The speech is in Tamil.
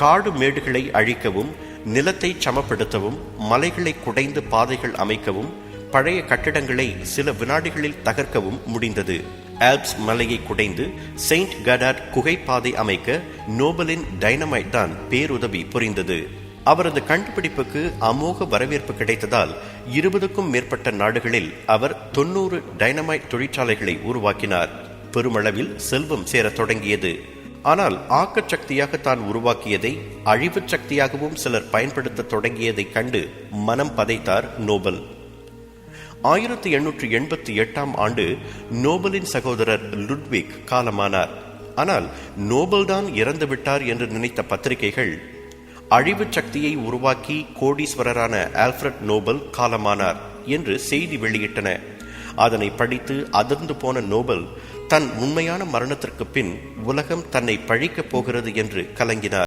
காடு மேடுகளை அழிக்கவும் நிலத்தை சமப்படுத்தவும் மலைகளை குடைந்து பாதைகள் அமைக்கவும் பழைய கட்டிடங்களை சில வினாடிகளில் தகர்க்கவும் முடிந்தது. ஆல்ப்ஸ் மலையை குடைந்து செயின்ட் கடாட் குகைப்பாதை அமைக்க நோபலின் டைனமைட் தான் பேருதவி புரிந்தது. அவரது கண்டுபிடிப்புக்கு அமோக வரவேற்பு கிடைத்ததால் இருபதுக்கும் மேற்பட்ட நாடுகளில் அவர் தொன்னூறு டைனமைட் தொழிற்சாலைகளை உருவாக்கினார். பெருமளவில் செல்வம் சேரத் தொடங்கியது. ஆனால் ஆக்கச் சக்தியாக தான் உருவாக்கியதை அழிவுச் சக்தியாகவும் சிலர் பயன்படுத்த தொடங்கியதைக் கண்டு மனம் பதைத்தார் நோபல். ஆயிரத்தி எண்ணூற்றி எண்பத்தி எட்டாம் ஆண்டு நோபலின் சகோதரர் லுட்விக் காலமானார். ஆனால் நோபல் தான் இறந்து விட்டார் என்று நினைத்த பத்திரிகைகள் அழிவுச் சக்தியை உருவாக்கி கோடீஸ்வரரான ஆல்ஃபிரட் நோபல் காலமானார் என்று செய்தி வெளியிட்டன. அதனை படித்து அதிர்ந்து போன நோபல் தன் உண்மையான மரணத்திற்கு பின் உலகம் தன்னை பழிக்கப் போகிறது என்று கலங்கினார்.